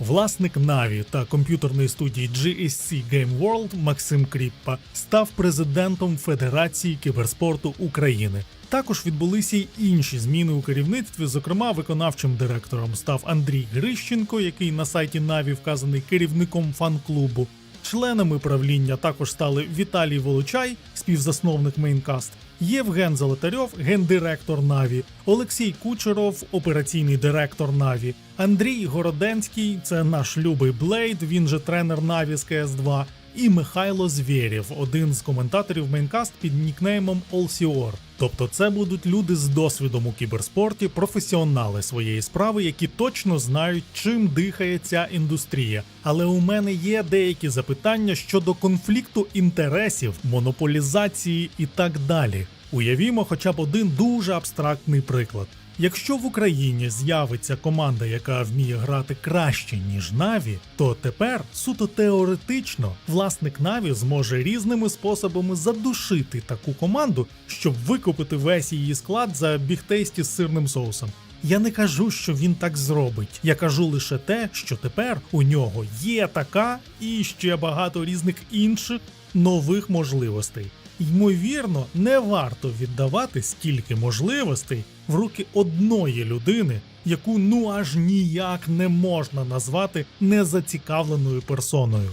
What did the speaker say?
Власник Na'Vi та комп'ютерної студії GSC Game World Максим Кріппа став президентом Федерації кіберспорту України. Також відбулися й інші зміни у керівництві. Зокрема, виконавчим директором став Андрій Грищенко, який на сайті Na'Vi вказаний керівником фан-клубу. Членами правління також стали Віталій Волочай, співзасновник Мейнкаст, Євген Золотарьов, гендиректор Наві, Олексій Кучеров, операційний директор Наві, Андрій Городенський, це наш любий Блейд, він же тренер Наві з КС 2 і Михайло Звєрєв, один з коментаторів Мейнкаст під нікнеймом Олсіор. Тобто, це будуть люди з досвідом у кіберспорті, професіонали своєї справи, які точно знають, чим дихає ця індустрія. Але у мене є деякі запитання щодо конфлікту інтересів, монополізації і так далі. Уявімо хоча б один дуже абстрактний приклад. Якщо в Україні з'явиться команда, яка вміє грати краще ніж Наві, то тепер суто теоретично власник Наві зможе різними способами задушити таку команду, щоб викупити весь її склад за бігтейсті з сирним соусом. Я не кажу, що він так зробить. Я кажу лише те, що тепер у нього є така і ще багато різних інших нових можливостей. Ймовірно, не варто віддавати стільки можливостей в руки одної людини, яку ну аж ніяк не можна назвати незацікавленою персоною.